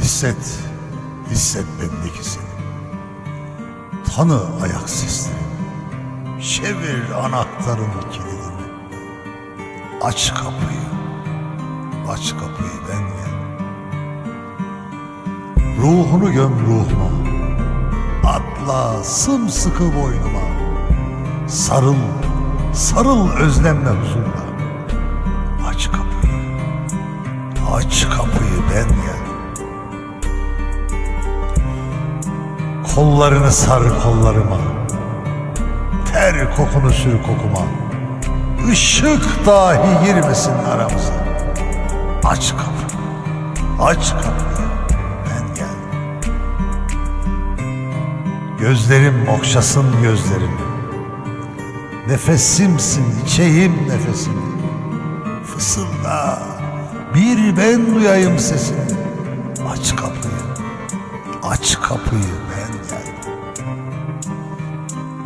Hisset, hisset bendeki seni. Tanı ayak seslerini. Çevir anahtarın kilidini. Aç kapıyı, aç kapıyı ben gel. Ruhunu göm ruhuma. Atla sımsıkı boynuma. Sarıl, sarıl özlemle huzurla. Aç kapıyı, aç kapıyı Kollarını sar kollarıma. Ter kokunu sür kokuma. Işık dahi girmesin aramıza. Aç kapıyı, aç kapıyı ben gel. Gözlerim okşasın gözlerimi. Nefesimsin içeyim nefesini. Fısılda bir ben duyayım sesini.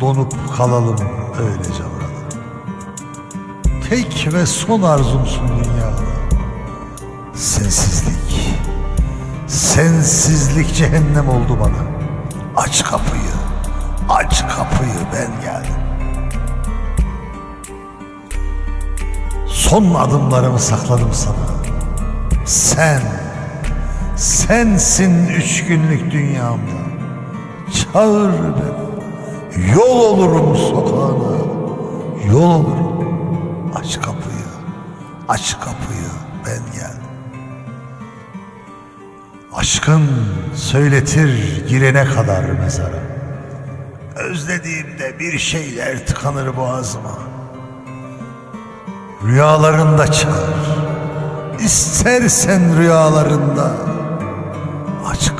Donup kalalım öylece burada. Tek ve son arzumsun dünyada. Sensizlik, sensizlik cehennem oldu bana. Aç kapıyı, aç kapıyı ben geldim. Son adımlarımı sakladım sana. Sen, sensin üç günlük dünyamda. Çağır beni. Yol olurum sokağına. Yol olurum. Aç kapıyı. Aç kapıyı. Ben gel. Aşkın söyletir girene kadar mezara. Özlediğimde bir şeyler tıkanır boğazıma. Rüyalarında çağır. İstersen rüyalarında. Aç